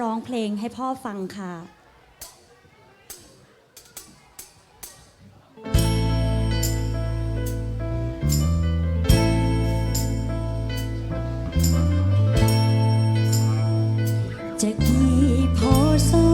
ร้องเพลงให้พ่อฟังค่ะจะกี่พอส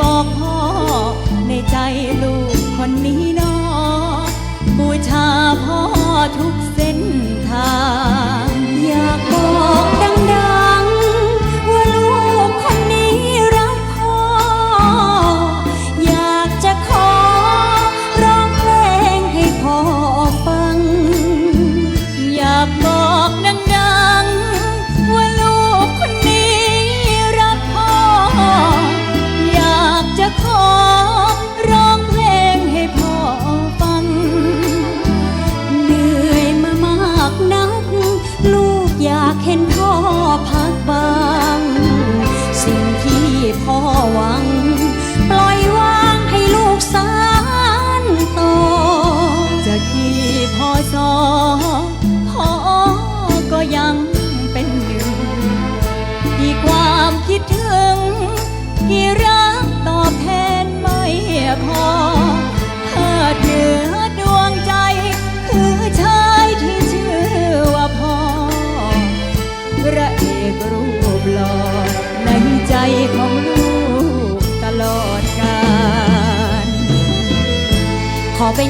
บอกพ่อ ในใจลูกคนนี้นอบูชาพ่อทุกส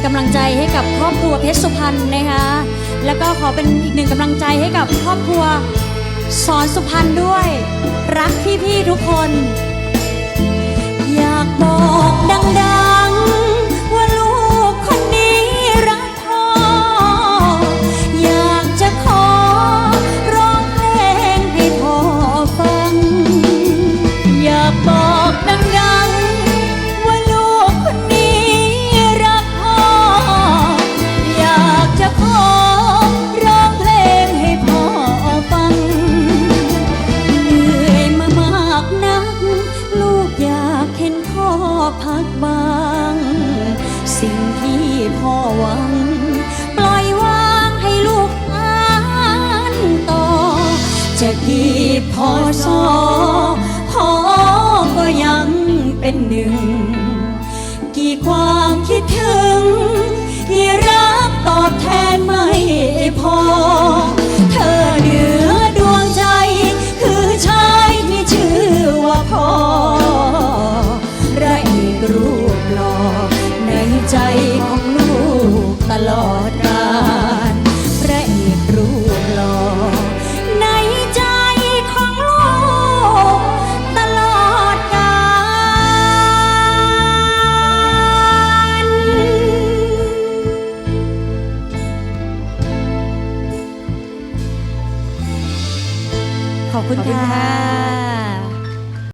กำลังใจให้กับครอบครัวเพชรสุพรรณนะคะ แล้วก็ขอเป็นอีกหนึ่งกำลังใจให้กับครอบครัวสอนสุพรรณด้วย รักพี่ๆทุกคน พักบาง สิ่งที่พ่อหวัง ปล่อยวางให้ลูกอ่านต่อ จะกี่พอสอพ่อก็ยังเป็นหนึ่ง กี่ความคิดถึง ขอบคุณค่ะ